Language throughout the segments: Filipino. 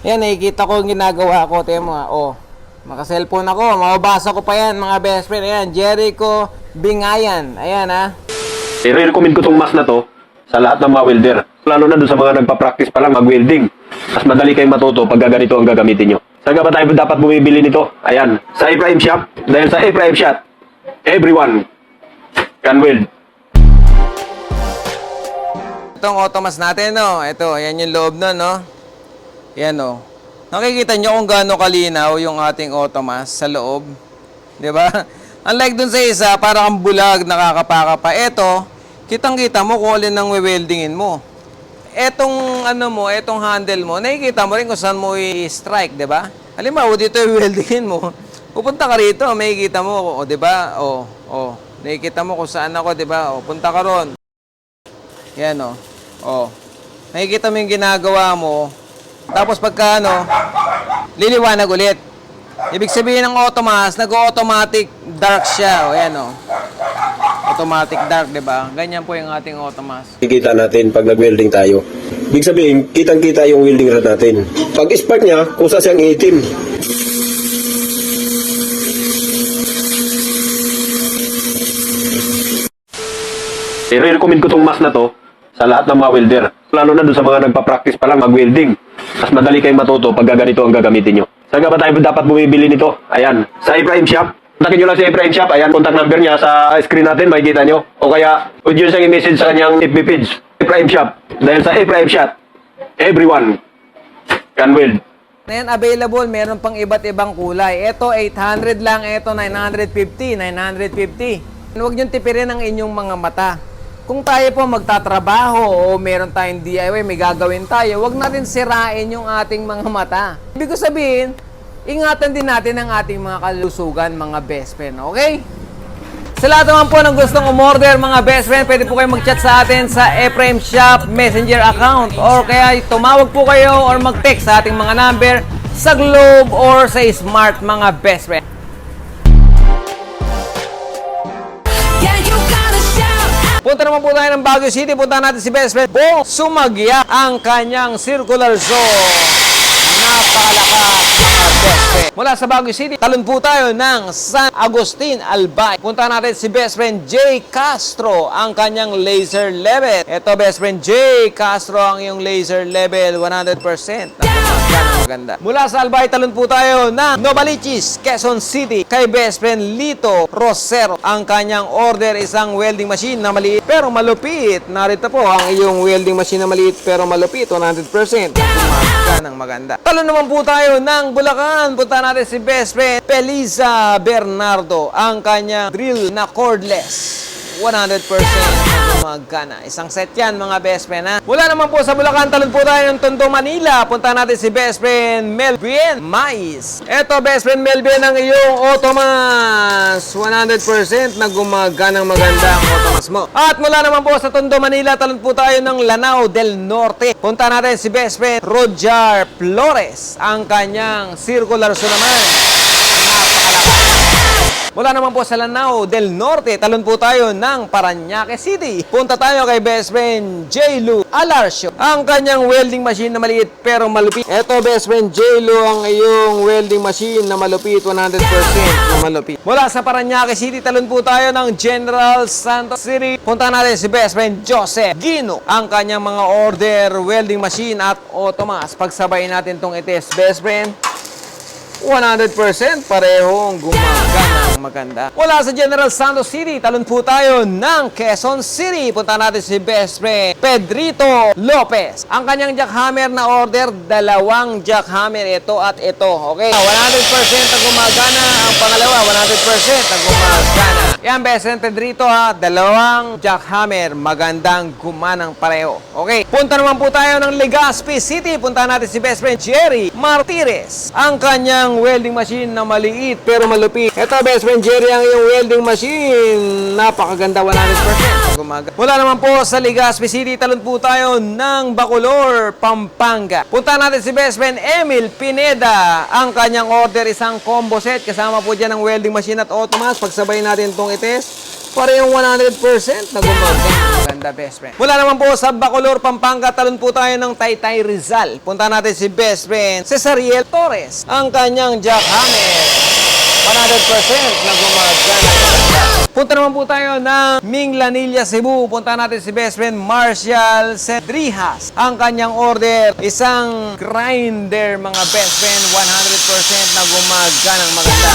Yan, nakikita ko yung ginagawa ko. Tiyan mo, oh. Maka-cellphone ako. Mababasa ko pa yan, mga best friend. Ayan, Jericho Bingayan. Ayan, ah. I-recommend ko tong mask na to sa lahat ng mga welder. Lalo na doon sa mga nagpa-practice pa lang mag-welding. Mas madali kayong matuto pag ganito ang gagamitin nyo. Saan ka ba tayo dapat bumibili nito? Ayan, sa Ephraim Shop. Dahil sa Ephraim Shop, everyone can weld. Itong automas natin, no? Ito, ayan yung loob nun, no? Yan, no? Nakikita nyo kung gaano kalinaw yung ating automas sa loob. Ba? Unlike dun sa isa, parang ang bulag, nakakapaka pa. Ito, kitang-kita mo kung alin ang weldingin mo. Etong ano mo, etong handle mo, nakikita mo rin kung saan mo i-strike, 'di ba? Halimbawa, dito yung weldingin mo. Pupunta ka rito, makikita mo, o 'di ba? O, o, nakikita mo kung saan ako, 'di ba? O, punta ka ron. Yan o. O. Nakikita mo yung ginagawa mo. Tapos pagka ano, liliwanag ulit. Ibig sabihin ng automas, nag-automatic dark siya. O yan o. Automatic dark, di ba? Ganyan po yung ating automas. Kikita natin pag nag-welding tayo. Big sabihin, kitang-kita yung welding rod natin. Pag spark niya, kusa siyang itim. I-recommend ko tong mask na to sa lahat ng mga welder. Lalo na doon sa mga nagpa-practice pa lang mag-welding. Mas madali kayong matuto pag ganito ang gagamitin nyo. Saan ka ba tayo dapat bumibili nito? Ayan, sa Ephraim Shop. Kontakin nyo lang si Ephraim Shop. Ayan, contact number niya sa screen natin, makikita nyo. O kaya, pwede nyo siyang i-message sa kanyang FB page. Ephraim Shop. Dahil sa Ephraim Shop, everyone can weld. Ngayon, available, meron pang iba't ibang kulay. Ito, 800 lang. Ito, 950. 950. Huwag niyong tipirin ang inyong mga mata. Kung tayo po magtatrabaho o meron tayong DIY, may gagawin tayo, huwag natin sirain yung ating mga mata. Ibig ko sabihin, ingatan din natin ang ating mga kalusugan, mga best friend. Okay? Sa lahat naman po ng gustong umorder, mga best friend, pwede po kayo mag-chat sa atin sa Ephraim Shop Messenger account or kaya tumawag po kayo or mag-text sa ating mga number sa Globe or sa Smart, mga best friend. Punta naman po tayo ng Baguio City. Punta natin si best friend Bong Sumagya ang kanyang circular saw. Napakalakas mga best. Mula sa Baguio City, talon po tayo ng San Agustin, Albay. Punta natin si best friend Jay Castro ang kanyang laser level. Ito best friend Jay Castro ang iyong laser level 100%. Napakaganda, maganda. Mula sa Albay, talon po tayo ng Novaliches, Quezon City. Kay best friend Lito Rosero. Ang kanyang order isang welding machine na maliit pero malupit. Narito po ang iyong welding machine na maliit pero malupit, 100%. Maganda ng maganda. Talon naman po tayo ng Bulacan. Punta natin si best friend Pelisa Bernardo. Ang kanyang drill na cordless. 100% magkana. Isang set yan mga best friend ha. Mula naman po sa Bulacan, talon po tayo ng Tondo, Manila. Punta natin si best friend Melvin Mais. Eto best friend Melvin ang iyong Automas. 100% na gumaganang maganda ang Automas mo. At mula naman po sa Tondo, Manila, talon po tayo ng Lanao del Norte. Punta natin si best friend Roger Flores. Ang kanyang circular so naman. Napakalakas. Mula naman po sa Lanao del Norte, talon po tayo ng Paranaque City. Punta tayo kay best friend J. Lu Alarcio. Ang kanyang welding machine na maliit pero malupit. Ito best friend J. Lu ang iyong welding machine na malupit, 100% na malupit. Mula sa Paranaque City, talon po tayo ng General Santos City. Punta natin si best friend Joseph Gino. Ang kanyang mga order, welding machine at automas. Pagsabay natin tong ites best friend. 100% parehong gumagana ng maganda. Wala sa General Santos City, talon po tayo ng Quezon City. Punta natin si best friend Pedrito Lopez. Ang kanyang jackhammer na order, dalawang jackhammer ito at ito. Okay, 100% na gumagana. Ang pangalawa, 100% na gumagana. Yan, best friend Pedrito ha, dalawang jackhammer, magandang gumanang pareho. Okay, punta naman po tayo ng Legazpi City. Punta natin si best friend Jerry Martires. Ang kanyang welding machine na maliit pero malupit. Ito, best friend Jerry, ang iyong welding machine. Napakaganda, 100%. Gumaga. Mula naman po sa Legazpi City, talon po tayo ng Bacolor, Pampanga. Punta natin si best friend Emil Pineda. Ang kanyang order isang combo set. Kasama po dyan ang welding machine at automas. Pagsabay natin itong ites. Parehong 100% na gumagana. Ganda, best friend. Mula naman po sa Bacolor, Pampanga, talon po tayo ng Taytay Rizal. Punta natin si best friend, Cesariel Torres. Ang kanyang jackhammer. 100% na gumagana. Punta naman po tayo ng Ming Lanilla, Cebu. Punta natin si best friend Marshall Cedrijas. Ang kanyang order, isang grinder mga best friend, 100% na gumagana maganda.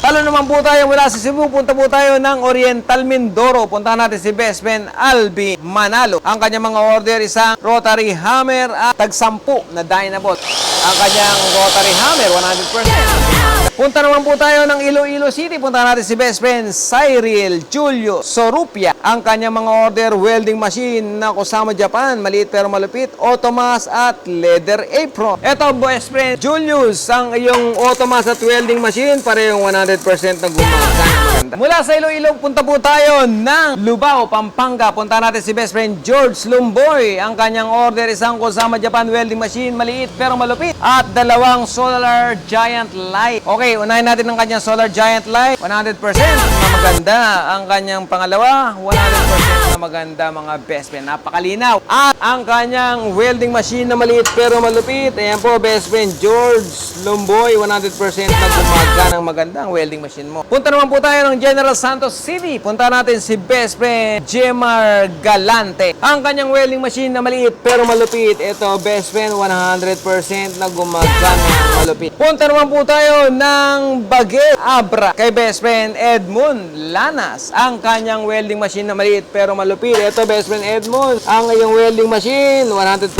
Talo naman po tayo mula sa Cebu. Punta po tayo ng Oriental Mindoro. Punta natin si best friend Albi Manalo. Ang kanyang mga order, isang rotary hammer at tagsampu na dynabot. Ang kanyang rotary hammer, 100%. Punta naman po tayo ng Iloilo City. Punta natin si best friend Cyril Julio Sorupia. Ang kanyang mga order welding machine na Kusama Japan. Maliit pero malupit. Automas at leather apron. Ito best friend Julius. Ang iyong automas at welding machine. Parehong 100% na gumagana. Maganda. Mula sa Iloilo, punta po tayo ng Lubao, Pampanga. Punta natin si best friend George Lumboy. Ang kanyang order isang Kusama Japan welding machine. Maliit pero malupit. At dalawang solar giant light. Okay, unahin natin ang kanyang solar giant light. 100% na maganda. Ang kanyang pangalawa, 100% na maganda mga best friend. Napakalinaw. At ang kanyang welding machine na maliit pero malupit. Ayan po, best friend George Lumboy. 100% na gumagana ng maganda welding machine mo. Punta naman po tayo ng General Santos City. Punta natin si best friend Jemar Galante. Ang kanyang welding machine na maliit pero malupit. Ito, best friend, 100% na gumagana malupit. Punta naman po tayo ng Bagay Abra kay best friend Edmund Lanas. Ang kanyang welding machine na maliit pero malupit. Ito, best friend Edmund. Ang iyong welding machine, 100%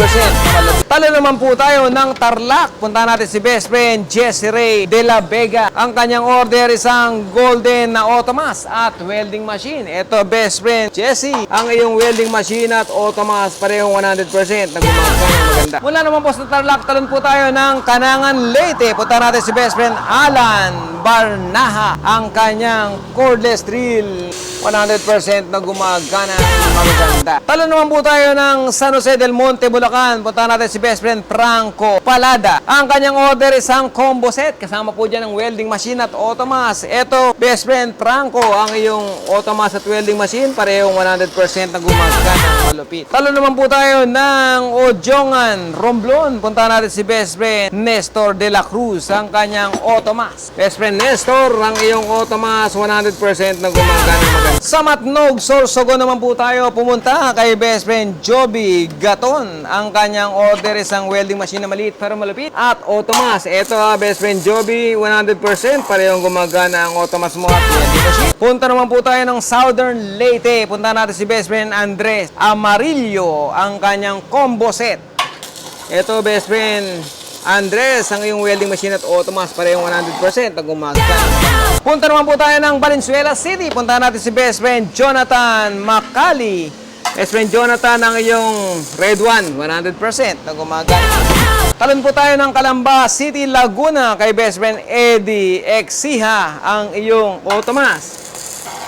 malupit. Talo naman po tayo ng Tarlac. Punta natin si best friend Jesse Ray de la Vega. Ang kanyang order isang golden na automas at welding machine. Ito, best friend Jesse. Ang iyong welding machine at automas parehong 100% na maganda. Mula naman po sa Tarlac, talon po tayo ng Kanangan Leyte. Punta natin si best friend Alan Barnaha. Ang kanyang cordless drill, 100% na gumagana maganda. Talon naman po tayo ng San Jose del Monte, Bulacan. Punta natin si best friend Franco Palada. Ang kanyang order isang combo set. Kasama po dyan ang welding machine at automas. Ito, best friend Franco, ang iyong automas at welding machine. Parehong 100% na gumagana malupit. Talo naman po tayo ng Ojongan, Romblon. Punta natin si best friend Nestor de la Cruz, ang kanyang automas. Best friend Nestor, ang iyong automas, 100% na gumagana maganda. Sa Matnog, Sorsogon naman po tayo pumunta kay best friend Joby Gaton. Ang kanyang order isang welding machine na maliit pero malupit at automas. Ito ha, best friend Joby, 100% parehong gumagana ang automas mo at welding machine. Punta naman po tayo ng Southern Leyte. Punta natin si best friend Andres Amarillo, ang kanyang combo set. Ito, best friend Andres, ang iyong welding machine at automas, parehong 100% na gumagana. Punta naman po tayo ng Valenzuela City. Punta natin si best friend Jonathan Macali. Best friend Jonathan, ang iyong red one, 100% na gumagana. Talon po tayo ng Calamba City, Laguna kay best friend Eddie Exiha, ang iyong automas.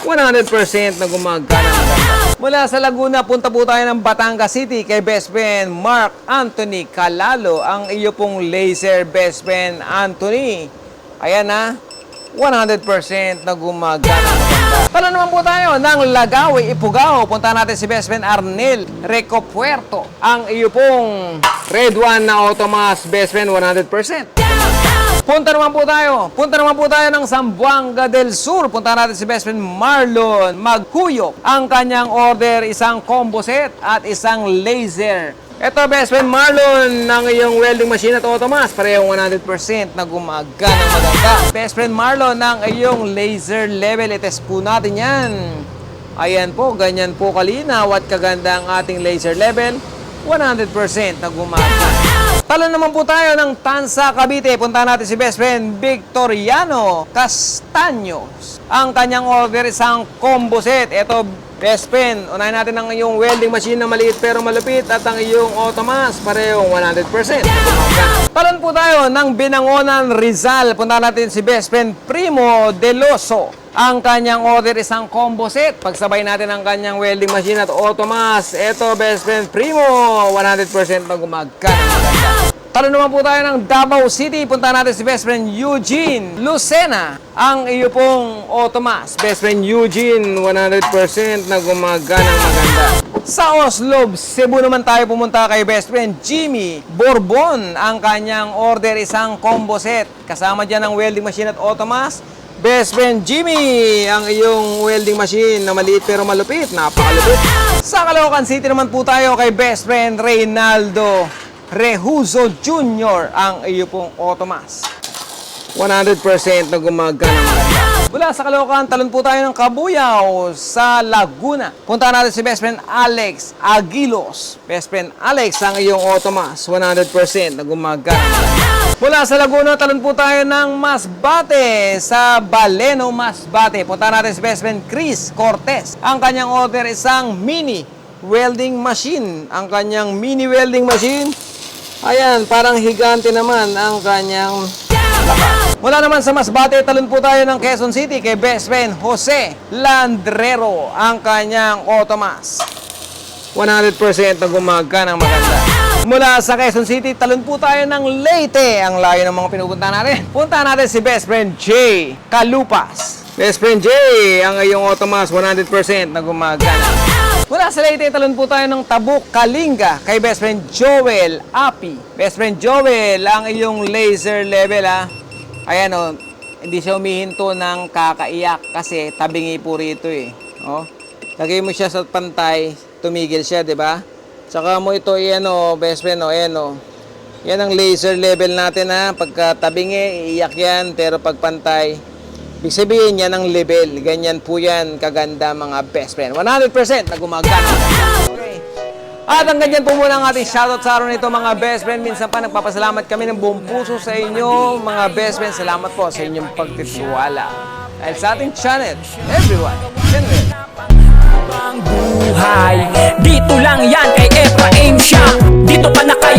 100% na gumagana. Mula sa Laguna, punta po tayo ng Batangas City kay best friend Mark Anthony Calalo, ang iyo pong laser best friend Anthony. Ayan na, 100% na gumagana. Tala naman po tayo ng Lagawi, Ipugao. Punta natin si best friend Arnel Reco Puerto. Ang iyo pong red one na automas best friend 100%. Punta naman po tayo. Punta naman po tayo ng Zamboanga del Sur. Punta natin si best friend Marlon Maghuyok. Ang kanyang order, isang combo set at isang laser. Ito, best friend Marlon, ng iyong welding machine at automas. Parehong 100% na gumagana maganda. Best friend Marlon, ng iyong laser level. Itest po natin yan. Ayan po, ganyan po kalinaw at kaganda ang ating laser level. 100% na gumagana. Talo naman po tayo ng Tansa, Cavite. Punta natin si best friend Victoriano Castaños. Ang kanyang order isang combo set. Ito, best friend. Unahin natin ang iyong welding machine na maliit pero malupit at ang iyong automas. Parehong 100%. Talon po tayo ng Binangonan Rizal. Punta natin si best friend Primo Deloso. Ang kanyang order isang combo set. Pagsabay natin ang kanyang welding machine at automas. Ito, best friend Primo. 100% na maganda. Talo naman po tayo ng Davao City. Punta natin si best friend Eugene Lucena. Ang iyo pong Otomas. Best friend Eugene, 100% na gumagana maganda. Sa Oslo, Cebu naman tayo pumunta kay best friend Jimmy Bourbon. Ang kanyang order isang combo set. Kasama dyan ang welding machine at Otomas. Best friend Jimmy, ang iyong welding machine na maliit pero malupit, napakalupit. Sa Caloocan City naman po tayo kay best friend Reynaldo Rehuzo Jr. ang iyo pong Otomas. 100% na gumagana. Mula sa Caloocan, talon po tayo ng Kabuyaw sa Laguna. Punta natin si best friend Alex Aguilos. Best friend Alex ang iyong Otomas. 100% na gumagana. Mula sa Laguna, talon po tayo ng Masbate sa Baleno, Masbate. Punta natin si best friend Chris Cortez. Ang kanyang order isang mini welding machine. Ang kanyang mini welding machine. Ayan, parang higante naman ang kanyang Mula naman sa Masbate, talon po tayo ng Quezon City kay best friend Jose Landrero, ang kanyang Otomas. 100% na gumagana ng maganda. Mula sa Quezon City, talon po tayo ng Leyte. Ang layo ng mga pinupunta natin. Punta natin si best friend Jay Kalupas. Best friend Jay, ang iyong Otomas, 100% na gumagana. Mula sa Leyte, talon po tayo ng Tabuk, Kalinga kay best friend Joel Api. Best friend Joel, ang iyong laser level ha. Ayan o, hindi siya humihinto ng kakaiyak kasi tabingi po rito eh. Oh. Lagay mo siya sa pantay, tumigil siya, di ba? Tsaka mo ito, yan o, best friend o, ayan o. Yan ang laser level natin ha. Pagka tabingi, iiyak yan, pero pag pantay, Ibig sabihin yan ang level. Ganyan po yan kaganda mga best friend. 100% na gumagana. At ang ganyan po muna ang ating shoutout sa araw nito mga best friend. Minsan pa nagpapasalamat kami ng buong puso sa inyo mga best friend. Salamat po sa inyong pagtitiwala. Dahil sa ating channel, everyone, ang buhay Dito lang yan kay Ephraim siya Dito ka na kay